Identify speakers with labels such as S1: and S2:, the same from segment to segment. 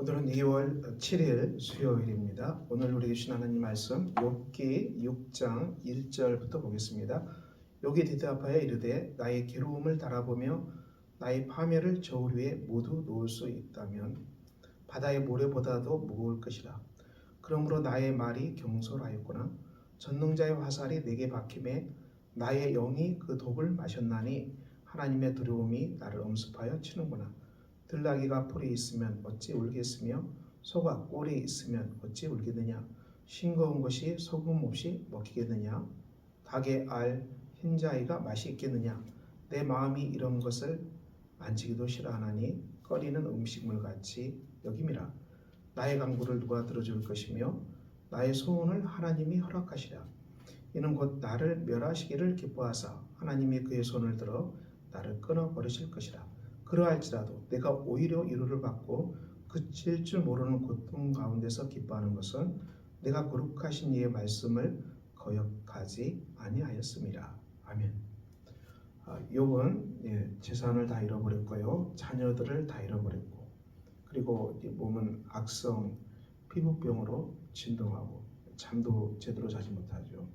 S1: 오늘은 2월 7일 수요일입니다. 오늘 우리 주신 하나님 말씀 욥기 6장 1절부터 보겠습니다. 여기 대답하여 이르되 나의 괴로움을 달아보며 나의 파멸을 저울 위에 모두 놓을 수 있다면 바다의 모래보다도 무거울 것이라. 그러므로 나의 말이 경솔하였구나. 전능자의 화살이 내게 박힘에 나의 영이 그 독을 마셨나니 하나님의 두려움이 나를 엄습하여 치는구나. 들나귀가 풀이 있으면 어찌 울겠으며 소가 꼴이 있으면 어찌 울겠느냐? 싱거운 것이 소금 없이 먹히겠느냐? 닭의 알 흰자위가 맛이 있겠느냐? 내 마음이 이런 것을 만지기도 싫어하나니 꺼리는 음식물 같이 여김이라. 나의 강구를 누가 들어줄 것이며 나의 소원을 하나님이 허락하시라 이는 곧 나를 멸하시기를 기뻐하사 하나님이 그의 손을 들어 나를 끊어 버리실 것이라 그러할지라도 내가 오히려 위로를 받고 그칠 줄 모르는 고통 가운데서 기뻐하는 것은 내가 거룩하신 이의 말씀을 거역하지 아니하였음이라. 아멘. 아, 욥은 예, 재산을 다 잃어버렸고요, 자녀들을 다 잃어버렸고, 그리고 몸은 악성 피부병으로 진동하고 잠도 제대로 자지 못하죠.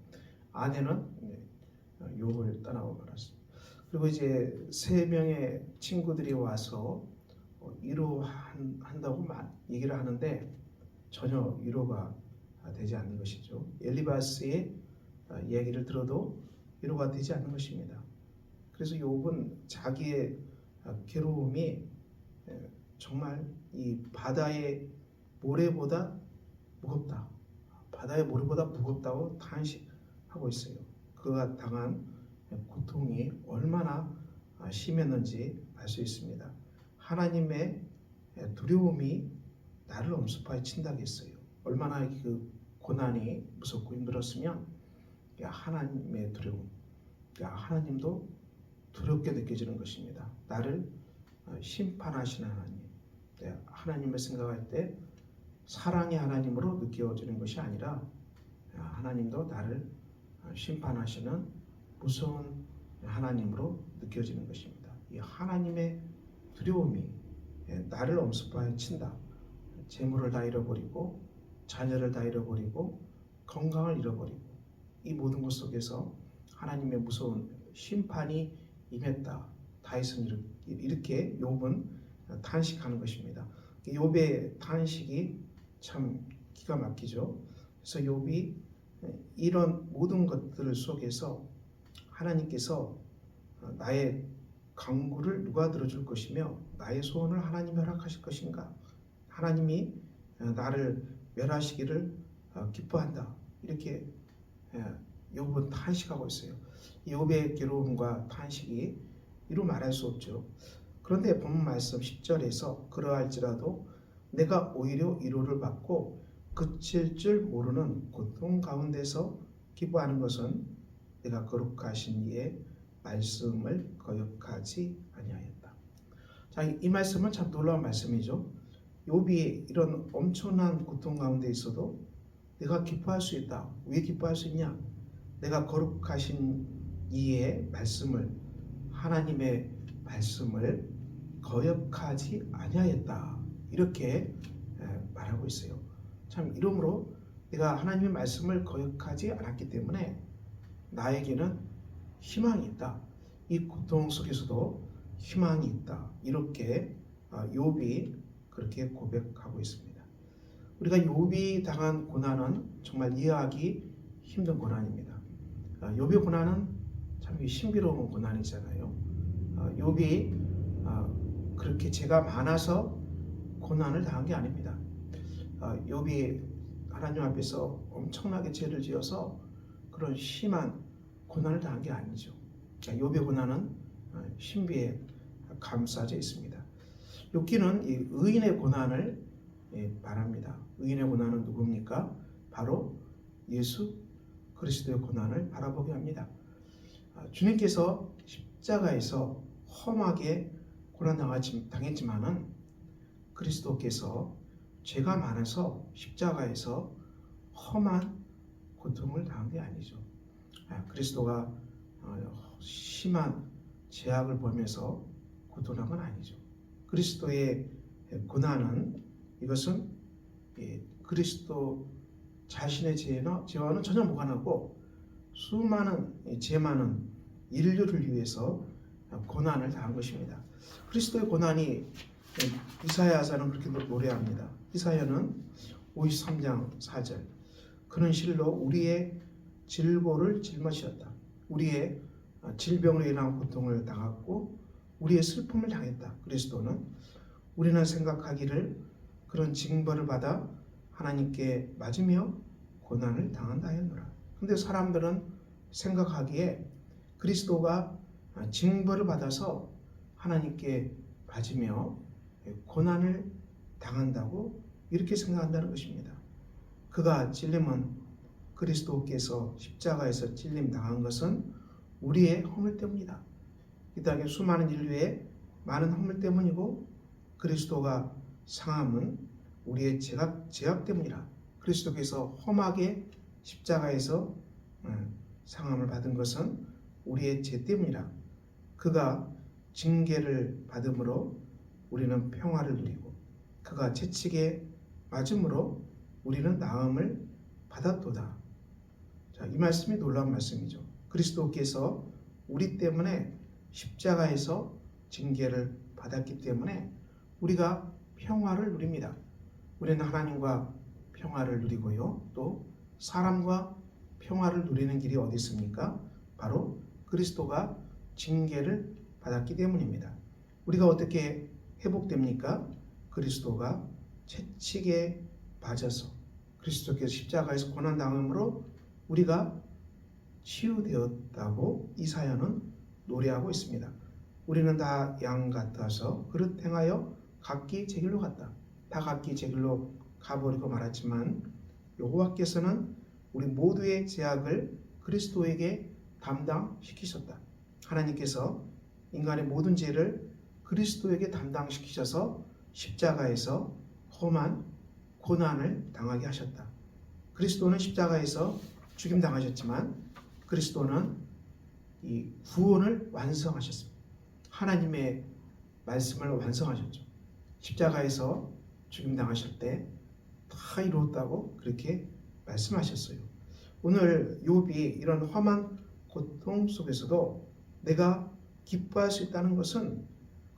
S1: 아내는 예, 욥을 떠나고 말았습니다. 그리고 이제 세 명의 친구들이 와서 어, 위로한다고 막 얘기를 하는데 전혀 위로가 되지 않는 것이죠. 엘리바스의 어, 이야기를 들어도 위로가 되지 않는 것입니다. 그래서 욥은 자기의 어, 괴로움이 에, 정말 이 바다의 모래보다 무겁다. 바다의 모래보다 무겁다고 탄식하고 있어요. 그가 당한 고통이 얼마나 심했는지 알 수 있습니다. 하나님의 두려움이 나를 엄습하여 친다겠어요. 얼마나 그 고난이 무섭고 힘들었으면 하나님의 두려움, 하나님도 두렵게 느껴지는 것입니다. 나를 심판하시는 하나님, 하나님을 생각할 때 사랑의 하나님으로 느껴지는 것이 아니라 하나님도 나를 심판하시는 무서운 하나님으로 느껴지는 것입니다. 이 하나님의 두려움이 나를 엄습하여 친다. 재물을 다 잃어버리고 자녀를 다 잃어버리고 건강을 잃어버리고 이 모든 것 속에서 하나님의 무서운 심판이 임했다. 다윗은 이렇게 욥은 탄식하는 것입니다. 욥의 탄식이 참 기가 막히죠. 그래서 욥이 이런 모든 것들 속에서 하나님께서 나의 강구를 누가 들어줄 것이며 나의 소원을 하나님이 허락하실 것인가? 하나님이 나를 멸하시기를 기뻐한다. 이렇게 욥은 탄식하고 있어요. 욥의 괴로움과 탄식이 이루 말할 수 없죠. 그런데 본 말씀 10절에서 그러할지라도 내가 오히려 위로를 받고 그칠 줄 모르는 고통 가운데서 기뻐하는 것은 내가 거룩하신 이의 말씀을 거역하지 아니하였다. 자, 이 말씀은 참 놀라운 말씀이죠. 욥이 이런 엄청난 고통 가운데 있어도 내가 기뻐할 수 있다. 왜 기뻐할 수 있냐? 내가 거룩하신 이의 말씀을 하나님의 말씀을 거역하지 아니하였다. 이렇게 말하고 있어요. 참 이러므로 내가 하나님의 말씀을 거역하지 않았기 때문에 나에게는 희망이 있다. 이 고통 속에서도 희망이 있다. 이렇게 아, 욥이 그렇게 고백하고 있습니다. 우리가 욥이 당한 고난은 정말 이해하기 힘든 고난입니다. 아, 욥의 고난은 참 신비로운 고난이잖아요. 아, 욥이 그렇게 죄가 많아서 고난을 당한 게 아닙니다. 욥이 하나님 앞에서 엄청나게 죄를 지어서 그런 심한 고난을 당한 게 아니죠. 욥의 고난은 어, 신비에 감싸져 있습니다. 욥기는 의인의 고난을 예, 말합니다. 의인의 고난은 누굽니까? 바로 예수 그리스도의 고난을 바라보게 합니다. 아, 주님께서 십자가에서 험하게 고난 당했지만은 그리스도께서 죄가 많아서 십자가에서 험한 고통을 당한 게 아니죠. 아, 그리스도가 어, 심한 제약을 보면서 고통한 건 아니죠. 그리스도의 고난은 이것은 예, 그리스도 자신의 죄와는 전혀 무관하고 수많은 이죄 많은 인류를 위해서 고난을 당한 것입니다. 그리스도의 고난이 예, 이사야서는 그렇게 노래합니다. 이사야는 53장 4절 그는 실로 우리의 질고를 짊어지었다. 우리의 질병으로 인한 고통을 당했고 우리의 슬픔을 당했다. 그리스도는 우리는 생각하기를 그런 징벌을 받아 하나님께 맞으며 고난을 당한다 했노라. 근데 사람들은 생각하기에 그리스도가 징벌을 받아서 하나님께 맞으며 고난을 당한다고 이렇게 생각한다는 것입니다. 그가 찔림은 그리스도께서 십자가에서 찔림 당한 것은 우리의 허물 때문이다. 이 땅에 수많은 인류의 많은 허물 때문이고 그리스도가 상함은 우리의 죄악, 죄악 때문이라. 그리스도께서 험하게 십자가에서 음, 상함을 받은 것은 우리의 죄 때문이라. 그가 징계를 받음으로 우리는 평화를 누리고 그가 채찍에 맞음으로 우리는 나음을 받았도다. 자, 이 말씀이 놀라운 말씀이죠. 그리스도께서 우리 때문에 십자가에서 징계를 받았기 때문에 우리가 평화를 누립니다. 우리는 하나님과 평화를 누리고요. 또 사람과 평화를 누리는 길이 어디 있습니까? 바로 그리스도가 징계를 받았기 때문입니다. 우리가 어떻게 회복됩니까? 그리스도가 채찍에 맞아서 그리스도께서 십자가에서 고난 당함으로 우리가 치유되었다고 이사야는 노래하고 있습니다. 우리는 다 양 같아서 그릇 행하여 각기 제 길로 갔다. 다 각기 제 길로 가버리고 말았지만 여호와께서는 우리 모두의 죄악을 그리스도에게 담당시키셨다. 하나님께서 인간의 모든 죄를 그리스도에게 담당시키셔서 십자가에서 험한 고난을 당하게 하셨다. 그리스도는 십자가에서 죽임 당하셨지만 그리스도는 이 구원을 완성하셨습니다. 하나님의 말씀을 완성하셨죠. 십자가에서 죽임 당하실 때 다 이루었다고 그렇게 말씀하셨어요. 오늘 욥이 이런 험한 고통 속에서도 내가 기뻐할 수 있다는 것은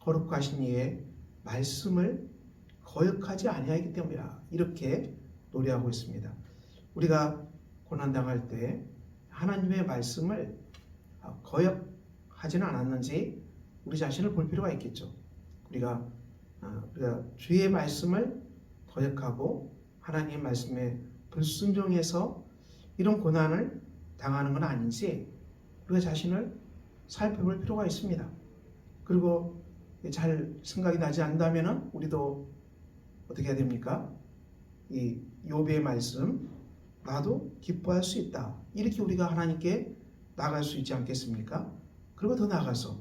S1: 거룩하신 이의 말씀을 거역하지 아니하기 때문이라 이렇게 노래하고 있습니다. 우리가 고난 당할 때 하나님의 말씀을 거역하지는 않았는지 우리 자신을 볼 필요가 있겠죠. 우리가 우리가 주의 말씀을 거역하고 하나님의 말씀에 불순종해서 이런 고난을 당하는 건 아닌지 우리가 자신을 살펴볼 필요가 있습니다. 그리고 잘 생각이 나지 않다면은 우리도 어떻게 해야 됩니까? 이 욥의 말씀 나도 기뻐할 수 있다. 이렇게 우리가 하나님께 나갈 수 있지 않겠습니까? 그리고 더 나아가서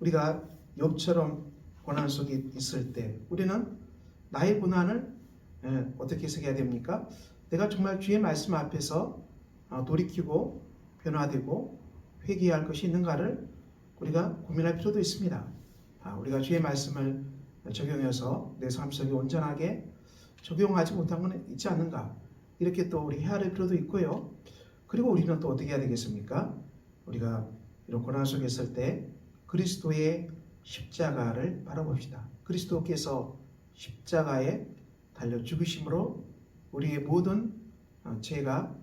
S1: 우리가 욥처럼 고난 속에 있을 때 우리는 나의 고난을 예, 어떻게 해석해야 됩니까? 내가 정말 주의 말씀 앞에서 어, 돌이키고 변화되고 회개할 것이 있는가를 우리가 고민할 필요도 있습니다. 아, 우리가 주의 말씀을 적용해서 내 삶 속에 온전하게 적용하지 못한 것은 있지 않는가 이렇게 또 우리 헤아릴 필요도 있고요. 그리고 우리는 또 어떻게 해야 되겠습니까? 우리가 이런 고난 속에 있을 때 그리스도의 십자가를 바라봅시다. 그리스도께서 십자가에 달려 죽으심으로 우리의 모든 어, 죄가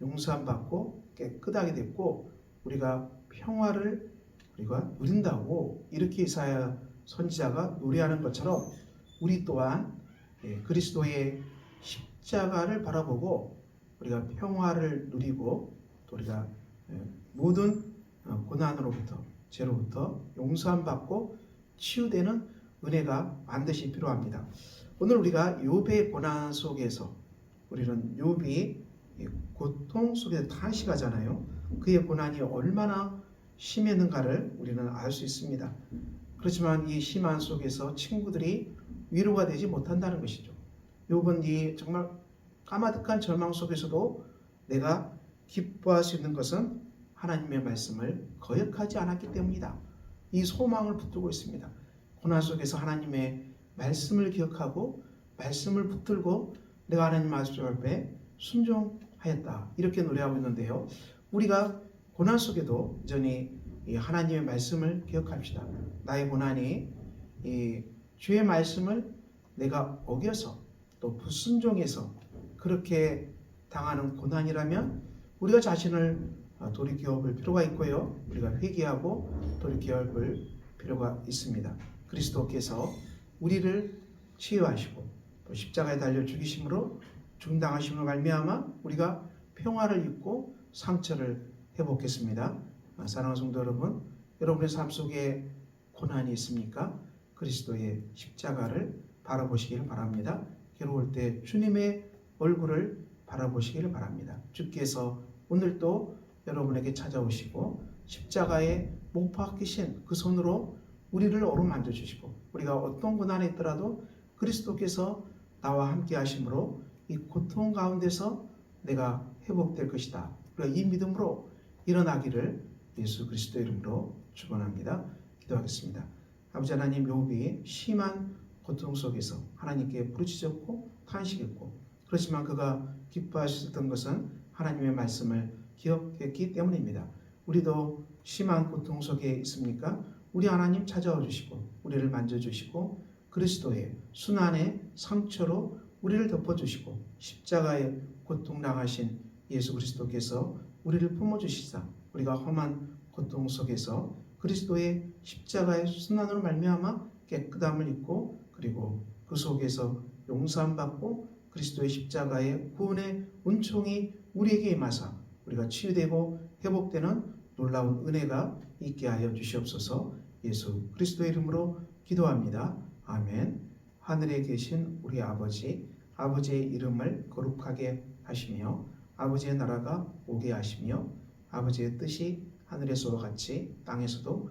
S1: 용서받고 깨끗하게 됐고 우리가 평화를 우리가 누린다고 이렇게 이사야 선지자가 노래하는 것처럼 우리 또한 예, 그리스도의 십자가 를 바라보고 우리가 평화를 누리고 또 우리가 예, 모든 어, 고난으로부터 죄로부터 용서함 받고 치유되는 은혜가 반드시 필요합니다. 오늘 우리가 욥의 고난 속에서 우리는 욥이 고통 속에서 탄식하잖아요. 그의 고난이 얼마나 심했는가를 우리는 알 수 있습니다. 그렇지만 이 심한 속에서 친구들이 위로가 되지 못한다는 것이죠. 욥은 이 정말 까마득한 절망 속에서도 내가 기뻐할 수 있는 것은 하나님의 말씀을 거역하지 않았기 때문이다. 이 소망을 붙들고 있습니다. 고난 속에서 하나님의 말씀을 기억하고 말씀을 붙들고 내가 하나님 말씀 앞에 순종하였다. 이렇게 노래하고 있는데요. 우리가 고난 속에도 여전히 이 하나님의 말씀을 기억합시다. 나의 고난이 이 주의 말씀을 내가 어겨서 또 불순종해서 그렇게 당하는 고난이라면 우리가 자신을 어, 돌이켜 볼 필요가 있고요. 우리가 회개하고 돌이켜 볼 필요가 있습니다. 그리스도께서 우리를 치유하시고 또 십자가에 달려 죽이심으로 중당하심으로 말미암아 우리가 평화를 입고 상처를 회복했습니다. 아, 사랑하는 성도 여러분, 여러분의 삶 속에 고난이 있습니까? 그리스도의 십자가를 바라보시기를 바랍니다. 괴로울 때 주님의 얼굴을 바라보시기를 바랍니다. 주께서 오늘도 여러분에게 찾아오시고 십자가에 못 박히신 그 손으로 우리를 어루만져 주시고 우리가 어떤 고난에 있더라도 그리스도께서 나와 함께 하심으로 이 고통 가운데서 내가 회복될 것이다. 우리가 이 믿음으로 일어나기를 예수 그리스도 이름으로 축원합니다. 기도하겠습니다. 아버지 하나님 욥이 심한 고통 속에서 하나님께 부르짖었고 탄식했고 그렇지만 그가 기뻐하셨던 것은 하나님의 말씀을 기억했기 때문입니다. 우리도 심한 고통 속에 있습니까? 우리 하나님 찾아와 주시고 우리를 만져 주시고 그리스도의 순환의 상처로 우리를 덮어 주시고 십자가에 고통 당하신 예수 그리스도께서 우리를 품어 주시사 우리가 험한 고통 속에서 그리스도의 십자가의 순환으로 말미암아 깨끗함을 입고 그리고 그 속에서 용서함 받고 그리스도의 십자가의 구원의 은총이 우리에게 임하사 우리가 치유되고 회복되는 놀라운 은혜가 있게 하여 주시옵소서 예수 그리스도의 이름으로 기도합니다. 아멘. 하늘에 계신 우리 아버지, 아버지의 이름을 거룩하게 하시며 아버지의 나라가 오게 하시며 아버지의 뜻이 하늘에서와 같이 땅에서도